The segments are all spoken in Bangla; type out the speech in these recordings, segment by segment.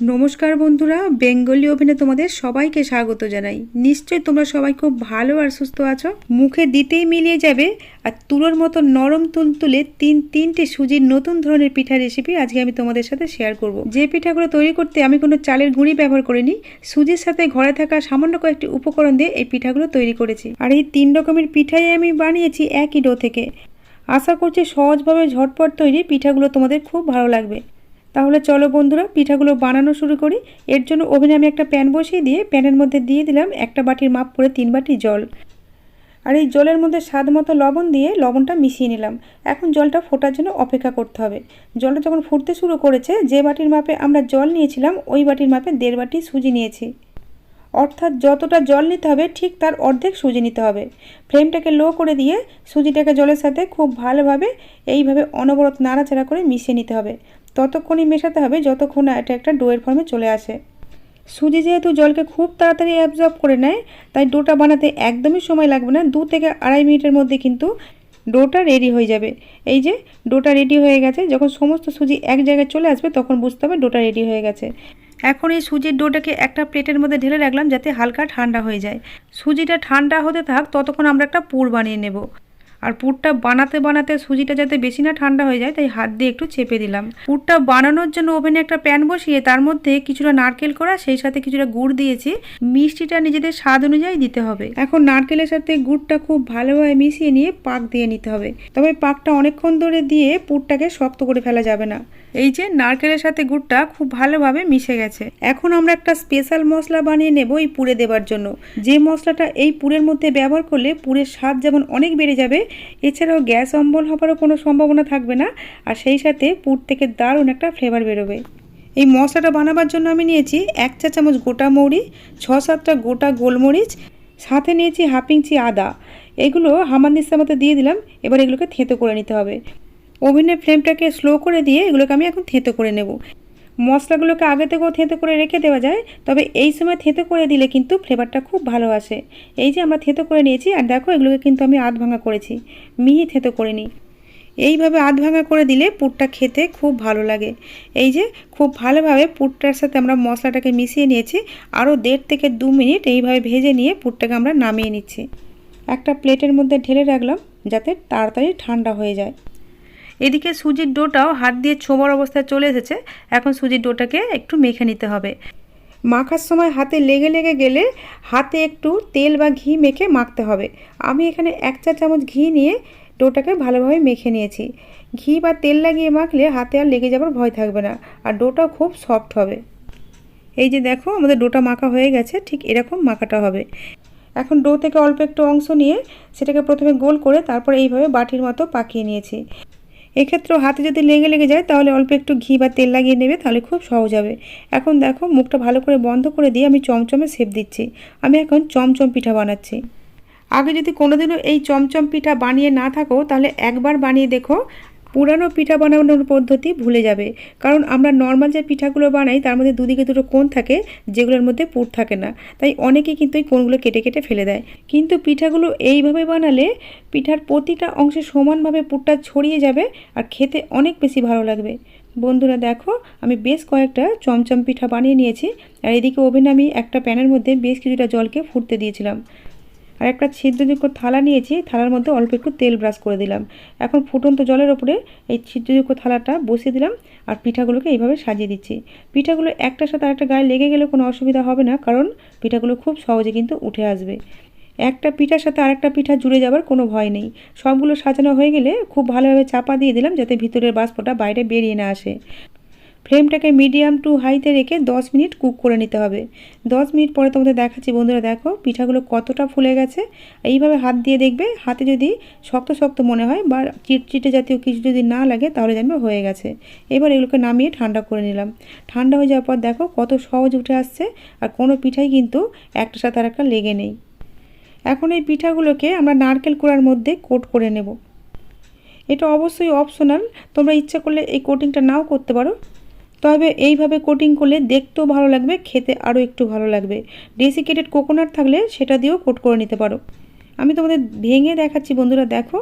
নমস্কার বন্ধুরা, বেঙ্গলি ওভেনে তোমাদের সবাইকে স্বাগত জানাই। নিশ্চয়ই তোমরা সবাই খুব ভালো আর সুস্থ আছো। মুখে দিতেই মিলিয়ে যাবে আর তুলোর মতো নরম তুলতুলে তিন তিনটে সুজির নতুন ধরনের পিঠা রেসিপি আজকে আমি তোমাদের সাথে শেয়ার করব। যে পিঠাগুলো তৈরি করতে আমি কোনো চালের গুঁড়ি ব্যবহার করিনি, সুজির সাথে ঘরে থাকা সামান্য কয়েকটি উপকরণ দিয়ে এই পিঠাগুলো তৈরি করেছি। আর এই তিন রকমের পিঠাই আমি বানিয়েছি একই ডো থেকে। আশা করছি সহজভাবে ঝটপট তৈরি পিঠাগুলো তোমাদের খুব ভালো লাগবে। তাহলে চলো বন্ধুরা, পিঠাগুলো বানানো শুরু করি। এর জন্য ওভেনে আমি একটা প্যান বসিয়ে দিয়ে প্যানের মধ্যে দিয়ে দিলাম একটা বাটির মাপ করে তিন বাটি জল। আর এই জলের মধ্যে স্বাদ মতো লবণ দিয়ে লবণটা মিশিয়ে নিলাম। এখন জলটা ফোটার জন্য অপেক্ষা করতে হবে। জলটা যখন ফুটতে শুরু করেছে, যে বাটির মাপে আমরা জল নিয়েছিলাম, ওই বাটির মাপে দেড় বাটি সুজি নিয়েছি। অর্থাৎ যতটা জল নিতে হবে, ঠিক তার অর্ধেক সুজি নিতে হবে। ফ্লেমটাকে লো করে দিয়ে সুজিটাকে জলের সাথে খুব ভালোভাবে, এইভাবে অনবরত নাড়াচাড়া করে মিশিয়ে নিতে হবে। ততক্ষণই মেশাতে হবে যতক্ষণ না এটা একটা ডোয়ের ফর্মে চলে আসে। সুজি যেহেতু জলকে খুব তাড়াতাড়ি অ্যাবজর্ব করে নেয়, তাই ডোটা বানাতে একদমই সময় লাগবে না। দু থেকে আড়াই মিনিটের মধ্যে কিন্তু ডোটা রেডি হয়ে যাবে। এই যে ডোটা রেডি হয়ে গেছে, যখন সমস্ত সুজি এক জায়গায় চলে আসবে, তখন বুঝতে হবে ডোটা রেডি হয়ে গেছে। এখন এই সুজির ডোটাকে একটা প্লেটের মধ্যে ঢেলে রাখলাম যাতে হালকা ঠান্ডা হয়ে যায়। সুজিটা ঠান্ডা হতে থাক, ততক্ষণ আমরা একটা পুর বানিয়ে নেব। আর পুরটা বানাতে বানাতে সুজিটা যাতে বেশি না ঠান্ডা হয়ে যায়, তাই হাত দিয়ে একটু চেপে দিলাম। পুরটা বানানোর জন্য ওভেনে একটা প্যান বসিয়ে তার মধ্যে কিছুটা নারকেল করা, সেই সাথে কিছুটা গুড় দিয়েছি। মিষ্টিটা নিজেদের স্বাদ অনুযায়ী দিতে হবে। এখন নারকেলের সাথে গুড়টা খুব ভালোভাবে মিশিয়ে নিয়ে পাক দিয়ে নিতে হবে। তবে পাকটা অনেকক্ষণ ধরে দিয়ে পুরটাকে শক্ত করে ফেলা যাবে না। এই যে নারকেলের সাথে গুড়টা খুব ভালোভাবে মিশে গেছে। এখন আমরা একটা স্পেশাল মশলা বানিয়ে নেব এই পুরে দেবার জন্য। যে মশলাটা এই পুরের মধ্যে ব্যবহার করলে পুরের স্বাদ যেমন অনেক বেড়ে যাবে এছাড়াও গ্যাস অম্বল হবারও কোনো সম্ভাবনা থাকবে না, আর সেই সাথে পুর থেকে দারুণ একটা ফ্লেভার বেরোবে। এই মশলাটা বানাবার জন্য আমি নিয়েছি এক চা চামচ গোটা মৌরি, ছ সাতটা গোটা গোলমরিচ, সাথে নিয়েছি হাফ ইঞ্চি আদা। এগুলো হামানদিস্তার মতো দিয়ে দিলাম, এবার এগুলোকে থেঁতো করে নিতে হবে। ওভেনের ফ্লেমটাকে স্লো করে দিয়ে এগুলোকে আমি এখন থেঁতো করে নেব। মশলাগুলোকে আগে থেকেও থেতো করে রেখে দেওয়া যায়, তবে এই সময় থেতো করে দিলে কিন্তু ফ্লেভারটা খুব ভালো আসে। এই যে আমরা থেতো করে নিয়েছি, আর দেখো এগুলোকে কিন্তু আমি আধ ভাঙা করেছি। মিহি থেতো করে নিই এইভাবে আধ ভাঙা করে দিলে পুরটা খেতে খুব ভালো লাগে। এই যে খুব ভালোভাবে পুরটার সাথে আমরা মশলাটাকে মিশিয়ে নিয়েছি, আরও দেড় থেকে দু মিনিট এইভাবে ভেজে নিয়ে পুরটাকে আমরা নামিয়ে নিচ্ছি। একটা প্লেটের মধ্যে ঢেলে রাখলাম, যাতে তাড়াতাড়ি ঠান্ডা হয়ে যায়। এদিকে সুজির ডোটাও হাত দিয়ে ছোবার অবস্থায় চলে এসেছে। এখন সুজির ডোটাকে একটু মেখে নিতে হবে। মাখার সময় হাতে লেগে লেগে গেলে হাতে একটু তেল বা ঘি মেখে মাখতে হবে। আমি এখানে এক চা চামচ ঘি নিয়ে ডোটাকে ভালোভাবে মেখে নিয়েছি। ঘি বা তেল লাগিয়ে মাখলে হাতে আর লেগে যাবার ভয় থাকবে না আর ডোটাও খুব সফট হবে। এই যে দেখো, আমাদের ডোটা মাখা হয়ে গেছে, ঠিক এরকম মাখাটা হবে। এখন ডো থেকে অল্প একটু অংশ নিয়ে সেটাকে প্রথমে গোল করে তারপর এইভাবে বাটির মতো পাকিয়ে নিয়েছি। এক্ষেত্রেও হাতে যদি লেগে লেগে যায়, তাহলে অল্প একটু ঘি বা তেল লাগিয়ে নেবে, তাহলে খুব সহজ হবে। এখন দেখো, মুখটা ভালো করে বন্ধ করে দিয়ে আমি চমচমে সেপ দিচ্ছি। আমি এখন চমচম পিঠা বানাচ্ছি। আগে যদি কোনোদিনও এই চমচম পিঠা বানিয়ে না থাকো, তাহলে একবার বানিয়ে দেখো পুরানো পিঠা বানানোর পদ্ধতি ভুলে যাবে। কারণ আমরা নর্মাল যে পিঠাগুলো বানাই, তার মধ্যে দুদিকে দুটো কোণ থাকে, যেগুলোর মধ্যে পুর থাকে না। তাই অনেকে কিন্তু এই কোণগুলো কেটে কেটে ফেলে দেয়। কিন্তু পিঠাগুলো এইভাবে বানালে পিঠার প্রতিটা অংশে সমানভাবে পুরটা ছড়িয়ে যাবে আর খেতে অনেক বেশি ভালো লাগবে। বন্ধুরা দেখো, আমি বেশ কয়েকটা চমচম পিঠা বানিয়ে নিয়েছি। আর এদিকে ওভেনে আমি একটা প্যানের মধ্যে বেশ কিছুটা জলকে ফুটতে দিয়েছিলাম। আর একটা ছিদ্রযুক্ত থালা নিয়েছি, থালার মধ্যে অল্প একটু তেল ব্রাশ করে দিলাম। এখন ফুটন্ত জলের ওপরে এই ছিদ্রযুক্ত থালাটা বসিয়ে দিলাম আর পিঠাগুলোকে এইভাবে সাজিয়ে দিচ্ছি। পিঠাগুলো একটার সাথে আরেকটা গায়ে লেগে গেলে কোনো অসুবিধা হবে না, কারণ পিঠাগুলো খুব সহজে কিন্তু উঠে আসবে। একটা পিঠার সাথে আরেকটা পিঠা জুড়ে যাবার কোনো ভয় নেই। সবগুলো সাজানো হয়ে গেলে খুব ভালোভাবে চাপা দিয়ে দিলাম যাতে ভিতরের বাষ্পটা বাইরে বেরিয়ে না আসে। ফ্লেমটাকে মিডিয়াম টু হাইতে রেখে 10 মিনিট কুক করে নিতে হবে। 10 মিনিট পরে তোমাদের দেখাচ্ছি, বন্ধুরা দেখো পিঠাগুলো কতটা ফুলে গেছে। এইভাবে হাত দিয়ে দেখবে, হাতে যদি শক্ত শক্ত মনে হয় বা চিটচিটে জাতীয় কিছু যদি না লাগে তাহলে জানবে হয়ে গেছে। এবার এগুলোকে নামিয়ে ঠান্ডা করে নিলাম। ঠান্ডা হয়ে যাওয়ার পর দেখো কত সহজ উঠে আসছে আর কোনো পিঠাই কিন্তু একটার সাথে আর একটা লেগে নেই। এখন এই পিঠাগুলোকে আমরা নারকেল কুড়ার মধ্যে কোট করে নেব। এটা অবশ্যই অপশনাল তোমরা ইচ্ছা করলে এই কোটিংটা নাও করতে পারো। তবে এইভাবে কোটিং করলে দেখতেও ভালো লাগবে, খেতে আরও একটু ভালো লাগবে। ডেসিকেটেড কোকোনাট থাকলে সেটা দিয়েও কোট করে নিতে পারো। আমি তোমাদের ভেঙে দেখাচ্ছি বন্ধুরা, দেখো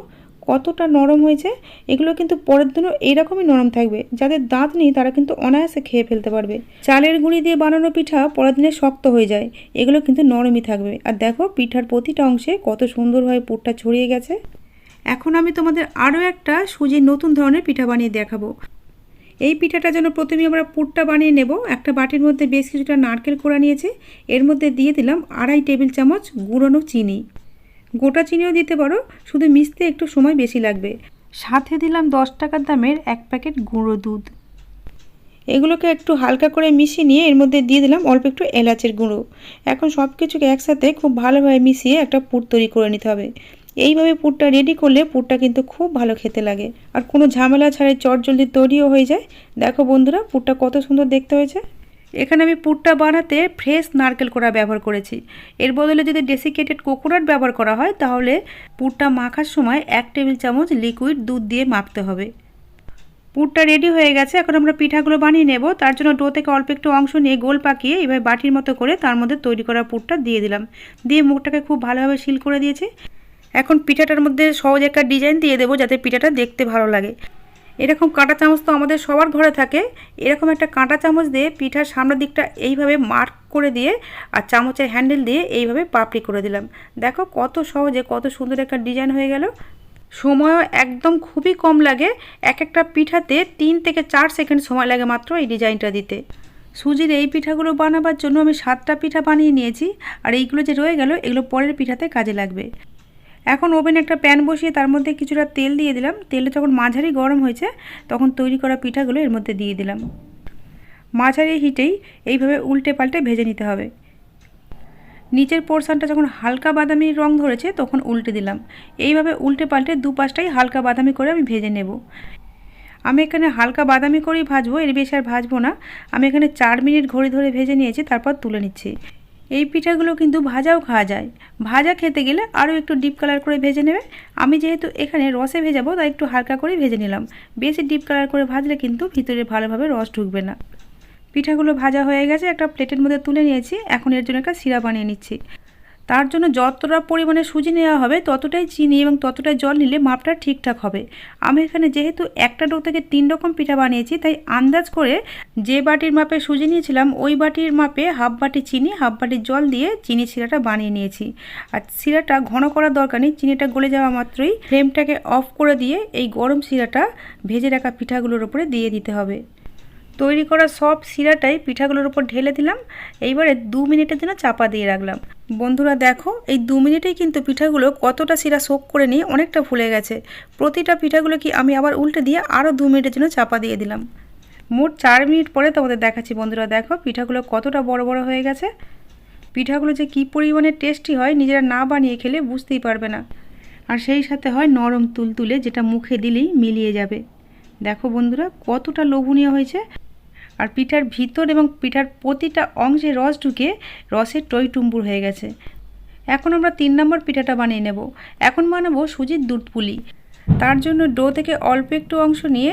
কতটা নরম হয়েছে। এগুলো কিন্তু পরের দিনও এইরকমই নরম থাকবে। যাদের দাঁত নেই তারা কিন্তু অনায়াসে খেয়ে ফেলতে পারবে। চালের গুঁড়ি দিয়ে বানানো পিঠা পরের দিনে শক্ত হয়ে যায়। এগুলো কিন্তু নরমই থাকবে। আর দেখো পিঠার প্রতিটা অংশে কত সুন্দরভাবে পুরটা ছড়িয়ে গেছে। এখন আমি তোমাদের আরও একটা সুজির নতুন ধরনের পিঠা বানিয়ে দেখাবো। এই পিঠাটার জন্য প্রথমে আমরা পুরটা বানিয়ে নেব। একটা বাটির মধ্যে বেশ কিছুটা নারকেল কোড়া নিয়েছি। এর মধ্যে দিয়ে দিলাম আড়াই টেবিল চামচ গুঁড়োনো চিনি। গোটা চিনিও দিতে পারো, শুধু মিশতে একটু সময় বেশি লাগবে। সাথে দিলাম দশ টাকার দামের এক প্যাকেট গুঁড়ো দুধ। এগুলোকে একটু হালকা করে মিশিয়ে নিয়ে এর মধ্যে দিয়ে দিলাম অল্প একটু এলাচের গুঁড়ো। এখন সব কিছুকে একসাথে খুব ভালোভাবে মিশিয়ে একটা পুর তৈরি করে নিতে হবে। এইভাবে পুরটা রেডি করলে পুরটা কিন্তু খুব ভালো খেতে লাগে। আর কোনো ঝামেলা ছাড়াই চট জলদি তৈরিও হয়ে যায়। দেখো বন্ধুরা, পুরটা কত সুন্দর দেখতে হয়েছে। এখানে আমি পুরটা বানাতে ফ্রেশ নারকেল কোড়া ব্যবহার করেছি। এর বদলে যদি ডেসিকেটেড কোকোনাট ব্যবহার করা হয়, তাহলে পুরটা মাখার সময় এক টেবিল চামচ লিকুইড দুধ দিয়ে মাখতে হবে। পুরটা রেডি হয়ে গেছে, এখন আমরা পিঠাগুলো বানিয়ে নেব। তার জন্য ডো থেকে অল্প একটু অংশ নিয়ে গোল পাকিয়ে এবার বাটির মতো করে তার মধ্যে তৈরি করা পুরটা দিয়ে দিলাম। দিয়ে মুখটাকে খুব ভালোভাবে সিল করে দিয়েছি। এখন পিঠাটার মধ্যে সহজ একটা ডিজাইন দিয়ে দেবো যাতে পিঠাটা দেখতে ভালো লাগে। এরকম কাঁটা চামচ তো আমাদের সবার ঘরে থাকে। এরকম একটা কাঁটা চামচ দিয়ে পিঠার সামনের দিকটা এইভাবে মার্ক করে দিয়ে আর চামচের হ্যান্ডেল দিয়ে এইভাবে পাপড়ি করে দিলাম। দেখো কত সহজে, কত সুন্দর একটা ডিজাইন হয়ে গেল। সময়ও একদম খুবই কম লাগে। এক একটা পিঠাতে তিন থেকে চার সেকেন্ড সময় লাগে মাত্র এই ডিজাইনটা দিতে। সুজির এই পিঠাগুলো বানাবার জন্য আমি সাতটা পিঠা বানিয়ে নিয়েছি। আর এইগুলো যে রয়ে গেল, এগুলো পরের পিঠাতে কাজে লাগবে। এখন ওভেনে একটা প্যান বসিয়ে তার মধ্যে কিছুটা তেল দিয়ে দিলাম। তেলটা যখন মাঝারি গরম হয়েছে, তখন তৈরি করা পিঠাগুলো এর মধ্যে দিয়ে দিলাম। মাঝারি হিটেই এইভাবে উল্টে পাল্টে ভেজে নিতে হবে। নিচের পোর্শনটা যখন হালকা বাদামি রং ধরেছে, তখন উল্টে দিলাম। এইভাবে উল্টে পাল্টে দু পাশটাই হালকা বাদামি করে আমি ভেজে নেব। আমি এখানে হালকা বাদামি করেই ভাজবো, এর বেশি আর ভাজবো না। আমি এখানে চার মিনিট ঘড়ি ধরে ভেজে নিয়েছি, তারপর তুলে নিচ্ছি। এই পিঠাগুলো কিন্তু ভাজাও খাওয়া যায়। ভাজা খেতে গেলে আরও একটু ডিপ কালার করে ভেজে নেবে। আমি যেহেতু এখানে রসে ভেজাবো, তাই একটু হালকা করে ভেজে নিলাম। বেশি ডিপ কালার করে ভাজলে কিন্তু ভিতরে ভালোভাবে রস ঢুকবে না। পিঠাগুলো ভাজা হয়ে গেছে, একটা প্লেটের মধ্যে তুলে নিয়েছি। এখন এর জন্য একটা সিরা বানিয়ে নিচ্ছি। তার জন্য যতটা পরিমাণে সুজি নেওয়া হবে, ততটাই চিনি এবং ততটাই জল নিলে মাপটা ঠিকঠাক হবে। আমি এখানে যেহেতু একটা ডো থেকে তিন রকম পিঠা বানিয়েছি, তাই আন্দাজ করে যে বাটির মাপে সুজি নিয়েছিলাম, ওই বাটির মাপে হাফ বাটি চিনি, হাফ বাটি জল দিয়ে চিনি শিরাটা বানিয়ে নিয়েছি। আর শিরাটা ঘন করার দরকার নেই, চিনিটা গলে যাওয়া মাত্রই ফ্লেমটাকে অফ করে দিয়ে এই গরম শিরাটা ভেজে রাখা পিঠাগুলোর উপরে দিয়ে দিতে হবে। তৈরি করা সব শিরাটাই পিঠাগুলোর উপর ঢেলে দিলাম। এইবারে দু মিনিটের জন্য চাপা দিয়ে রাখলাম। বন্ধুরা দেখো, এই দু মিনিটেই কিন্তু পিঠাগুলো কতটা শিরা শোক করে নিয়ে অনেকটা ফুলে গেছে। প্রতিটা পিঠাগুলো কি আমি আবার উল্টে দিয়ে আরও দু মিনিটের জন্য চাপা দিয়ে দিলাম। মোট চার মিনিট পরে তোমাদের দেখাচ্ছি বন্ধুরা, দেখো পিঠাগুলো কতটা বড় বড় হয়ে গেছে। পিঠাগুলো যে কী পরিমাণে টেস্টি হয় নিজেরা না বানিয়ে খেলে বুঝতেই পারবে না। আর সেই সাথে হয় নরম তুলতুলে যেটা মুখে দিলেই মিলিয়ে যাবে। দেখো বন্ধুরা কতটা লোভনীয় হয়েছে। আর পিঠার ভিতর এবং পিঠার প্রতিটা অংশে রস ঢুকে রসের টই টুম্বুর হয়ে গেছে। এখন আমরা তিন নম্বর পিঠাটা বানিয়ে নেব। এখন বানাবো সুজির দুধ পুলি। তার জন্য ডো থেকে অল্প একটু অংশ নিয়ে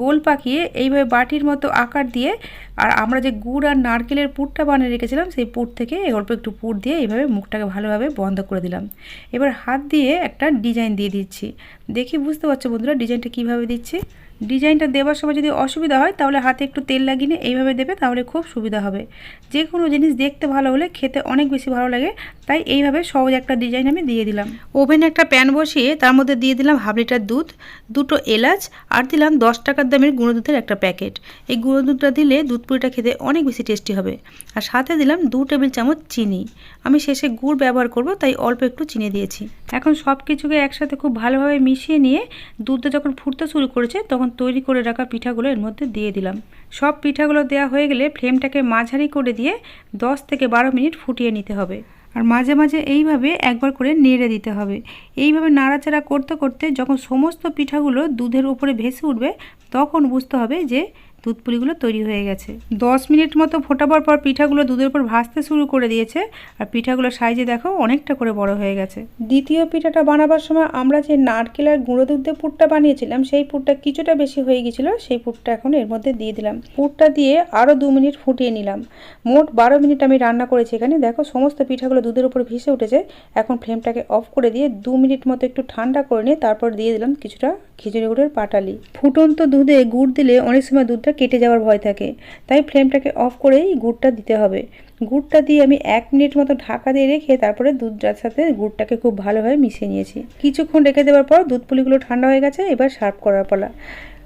গোল পাকিয়ে এইভাবে বাটির মতো আকার দিয়ে আর আমরা যে গুড় আর নারকেলের পুরটা বানিয়ে রেখেছিলাম, সেই পুর থেকে অল্প একটু পুর দিয়ে এইভাবে মুখটাকে ভালোভাবে বন্ধ করে দিলাম। এবার হাত দিয়ে একটা ডিজাইন দিয়ে দিচ্ছি। দেখি বুঝতে পারছ বন্ধুরা ডিজাইনটা কীভাবে দিচ্ছি? ডিজাইনটা দেওয়ার সময় যদি অসুবিধা হয়, তাহলে হাতে একটু তেল লাগিয়ে নিয়ে এইভাবে দেবে, তাহলে খুব সুবিধা হবে। যে কোনো জিনিস দেখতে ভালো হলে খেতে অনেক বেশি ভালো লাগে। তাই এইভাবে সহজ একটা ডিজাইন আমি দিয়ে দিলাম। ওভেনে একটা প্যান বসিয়ে তার মধ্যে দিয়ে দিলাম হাফ লিটার দুধ দুটো এলাচ আর দিলাম দশ টাকার দামের গুঁড়ো দুধের একটা প্যাকেট এই গুঁড়ো দুধটা দিলে দুধ পুরিটা খেতে অনেক বেশি টেস্টি হবে। আর সাথে দিলাম দু টেবিল চামচ চিনি। আমি শেষে গুড় ব্যবহার করব তাই অল্প একটু চিনি দিয়েছি। এখন সব কিছুকে একসাথে খুব ভালোভাবে মিশিয়ে নিয়ে দুধটা যখন ফুটতে শুরু করেছে তখন তৈরি করে রাখা পিঠাগুলো এর মধ্যে দিয়ে দিলাম। সব পিঠাগুলো দেওয়া হয়ে গেলে ফ্লেমটাকে মাঝারি করে দিয়ে দশ থেকে বারো মিনিট ফুটিয়ে নিতে হবে। আর মাঝে মাঝে এইভাবে একবার করে নেড়ে দিতে হবে। এইভাবে নাড়াচাড়া করতে করতে যখন সমস্ত পিঠাগুলো দুধের উপরে ভেসে উঠবে, তখন বুঝতে হবে যে দুধ পুলিগুলো তৈরি হয়ে গেছে। দশ মিনিট মতো ফোটাবার পর পিঠাগুলো দুধের উপর ভাজতে শুরু করে দিয়েছে। আর পিঠাগুলো সাইজে দেখো অনেকটা করে বড় হয়ে গেছে। দ্বিতীয় পিঠাটা বানাবার সময় আমরা যে নারকেল আর গুঁড়ো দুধ দিয়ে পুরটা বানিয়েছিলাম সেই পুরটা কিছুটা বেশি হয়ে গেছিল সেই পুরটা এখন এর মধ্যে দিয়ে দিলাম। পুরটা দিয়ে আরও দু মিনিট ফুটিয়ে নিলাম। মোট বারো মিনিট আমি রান্না করেছি এখানে। দেখো সমস্ত পিঠাগুলো দুধের উপর ভেসে উঠেছে। এখন ফ্লেমটাকে অফ করে দিয়ে দু মিনিট মতো একটু ঠান্ডা করে নিয়ে তারপর দিয়ে দিলাম কিছুটা খিচুড়ি গুড়ের পাটালি। ফুটন্ত দুধে গুড় দিলে অনেক সময় দুধটা কেটে যাওয়ার ভয় থাকে। তাই ফ্লেমটাকে অফ করেই গুড়টা দিতে হবে। গুড়টা দিয়ে আমি এক মিনিট মতো ঢাকা দিয়ে রেখে তারপরে দুধটার সাথে গুড়টাকে খুব ভালোভাবে মিশিয়ে নিয়েছি। কিছুক্ষণ রেখে দেওয়ার পর দুধ পুলিগুলো ঠান্ডা হয়ে গেছে, এবার সার্ভ করার পালা।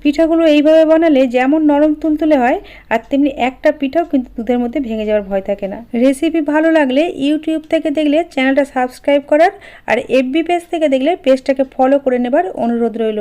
পিঠাগুলো এইভাবে বানালে যেমন নরম তুলতুলে হয়, আর তেমনি একটা পিঠাও কিন্তু দুধের মধ্যে ভেঙে যাওয়ার ভয় থাকে না। রেসিপি ভালো লাগলে ইউটিউব থেকে দেখলে চ্যানেলটা সাবস্ক্রাইব করার, আর এফবি পেজ থেকে দেখলে পেজটাকে ফলো করে নেবার অনুরোধ রইল।